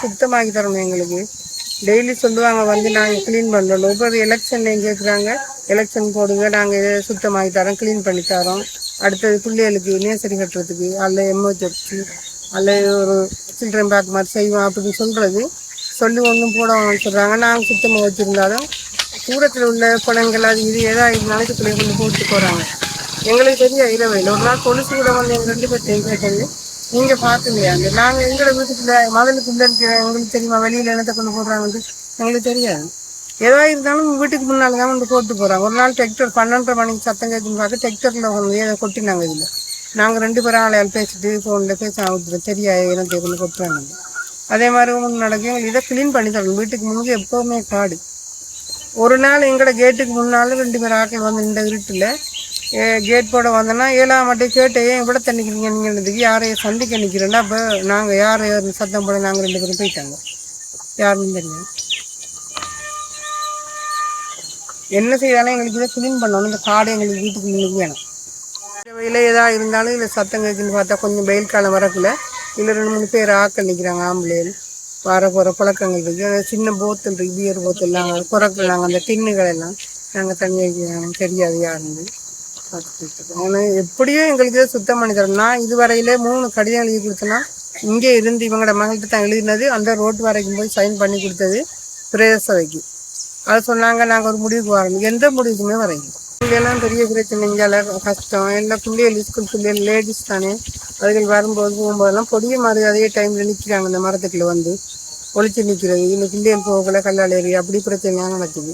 சுத்தமாக்கி தரணும் எங்களுக்கு. டெய்லி சொல்லுவாங்க வந்து நாங்கள் க்ளீன் பண்ணுறோம் ஒவ்வொரு எலெக்ஷன்லையும் கேட்குறாங்க எலெக்ஷன் போடுங்க நாங்கள் இதை சுத்தமாக்கி தரோம் க்ளீன் பண்ணி தரோம். அடுத்தது பிள்ளைகளுக்கு நேசரி கட்டுறதுக்கு அல்ல எமர்ஜென்சி அல்ல ஒரு சில்ட்ரன் பேக் மாதிரி செய்வோம் அப்படின்னு சொல்கிறது சொல்லி ஒன்றும் போடணும்னு சொல்கிறாங்க நாங்கள் சுத்தமாக வச்சுருந்தாலும் தூரத்தில் உள்ள குளங்கள் அது இது எதாக இருந்தாலும் பிள்ளைங்க கொண்டு போட்டு போகிறாங்க எங்களுக்கு தெரியும் இரவையில் ஒரு நாள் கொலுசு கூட வந்து எங்கள் ரெண்டு பேர்த்தையும் கேட்டது. நீங்கள் பார்த்துலையா அந்த நாங்கள் எங்களோட வீட்டுக்குள்ள மதலுக்குள்ள இருக்கிற எங்களுக்கு தெரியுமா? வெளியில் என்னத்தை கொண்டு போடுறாங்கன்னு எங்களுக்கு தெரியாது. ஏதோ இருந்தாலும் வீட்டுக்கு முன்னால் தான் வந்து போட்டு போகிறாங்க ஒரு நாள் டிராக்டர் பன்னெண்டரை மணிக்கு சத்தம் கேட்குன்னு பார்க்க டிராக்டரில் வந்து ஏதோ கொட்டினாங்க இதில். நாங்கள் ரெண்டு பேரும் ஆளையால் பேசிட்டு ஃபோனில் பேச ஆகுது தெரியா எனக்கு கொண்டு கொட்டுறாங்க. அதே மாதிரி ஒன்று நடக்கும் எங்களுக்கு இதை க்ளீன் பண்ணி தரணும். வீட்டுக்கு முன்னாடி எப்போவுமே காடு. ஒரு நாள் எங்களோட கேட்டுக்கு முன்னாலும் ரெண்டு பேர் ஆட்கள் வந்து இந்த இருட்டில் கேட் போட வந்தோன்னா ஏழாம் மட்டும் கேட்டு ஏன் இவ்வளோ தண்ணிக்கிறீங்க? நீங்கன்றதுக்கு யாரையும் சந்திக்க நிற்கிறேன்னா இப்போ நாங்கள் யார் யார் சத்தம் போட நாங்கள் ரெண்டு பேரும் போயிட்டாங்க. யாருன்னு தெரியும் என்ன செய்தாலும் எங்களுக்கு இதை க்ளீன் பண்ணணும். இந்த காடு எங்களுக்கு வீட்டுக்கு முன்னுக்கு வேணும். வெயில் ஏதாவது இருந்தாலும் இல்லை சத்தம் கேட்குன்னு பார்த்தா கொஞ்சம் வெயில் காலம் வரக்குள்ள இல்லை ரெண்டு மூணு பேர் ஆக்கள் நிற்கிறாங்க ஆம்பளையில் வர போகிற பழக்கங்கள் இருக்குது சின்ன போத்தல் இருக்குது பியர் போத்தல் நாங்கள் குறக்கள் நாங்கள் அந்த டின்னுகள் எல்லாம். நாங்கள் தண்ணி வைக்கிறாங்க தெரியாது யாருன்னு. எப்படியும் எங்களுக்கு சுத்தம் பண்ணி தரணும். நான் இதுவரையிலே மூணு கடிதம் எழுதி கொடுத்தேன்னா இங்கே இருந்து இவங்களோட மகள்கிட்ட தான் எழுதினது. அந்த ரோட்டு வரைக்கும் போய் சைன் பண்ணி கொடுத்தது பிரேசவைக்கு சபைக்கு அது சொன்னாங்க நாங்கள் ஒரு முடிவுக்கு வரோம். எந்த முடிவுக்குமே வரையும் எல்லாம் பெரிய பிரச்சனை இங்கால கஷ்டம். எல்லா பிள்ளைகள் ஸ்கூல் பிள்ளைகள் லேடிஸ் தானே. அதுகள் வரும்போது போகும்போதெல்லாம் பொடிய மாதிரி அதே டைமில் நிற்கிறாங்க இந்த மரத்துக்குள்ள வந்து ஒழிச்சு நிற்கிறது இந்த பிள்ளைகள் போகல கல்லால் ஏறி அப்படி பிரச்சனையாக நடக்குது.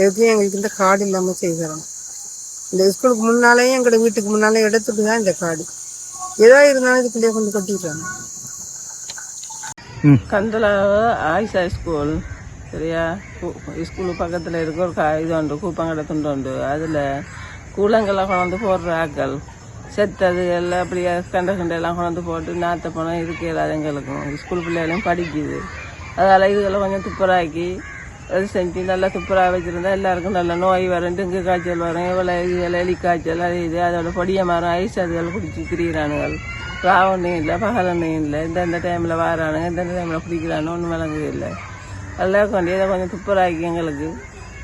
எதுக்கும் எங்களுக்கு இந்த காடு இல்லாமல் செய்கிறோம் இந்த ஸ்கூலுக்கு முன்னாலேயும் எங்களோட வீட்டுக்கு முன்னாலே எடுத்துட்டு தான் இந்த காடு. ஏதோ இருந்தாலும் இதுக்குள்ளேயே கொண்டு கட்டிடுறாங்க. கந்தல ஆயிஷா ஸ்கூல். சரியா? ஸ்கூலு பக்கத்தில் இருக்க ஒரு கா- இது உண்டு கூப்பங்கடை துண்டு உண்டு. அதில் கூழங்கெல்லாம் கொண்டு போடுற ஆக்கள் செத்தது எல்லாம் அப்படியே கண்ட கண்டெல்லாம் கொண்டு போட்டு நாற்ற பணம் இருக்கு இல்லாத எங்களுக்கும். ஸ்கூல் பிள்ளைகளும் படிக்குது. அதனால் இதுகளை கொஞ்சம் துப்புராக்கி அது செஞ்சு நல்லா துப்புராக வச்சுருந்தா எல்லாருக்கும் நல்ல நோய் வரும் டெங்கு காய்ச்சல் வரும் இவ்வளோ இதுகள் எலி காய்ச்சல் அது இது அதோட பொடிய மரம் ஐஸ் அதுகள் குடிச்சு திரியிறானுங்கள் ராவண்ணையும் இல்லை பகலண்ணையும் இல்லை இந்தந்த டைமில் வாரானுங்க இந்தந்த டைமில் குடிக்கிறானு ஒன்றும் விளங்குது இல்லை. எல்லாம் கொண்டு இதை கொஞ்சம் துப்புராக்கி எங்களுக்கு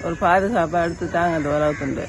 ஒரு பாதுகாப்பாக எடுத்து தாங்க அந்த உலகத்துண்டு.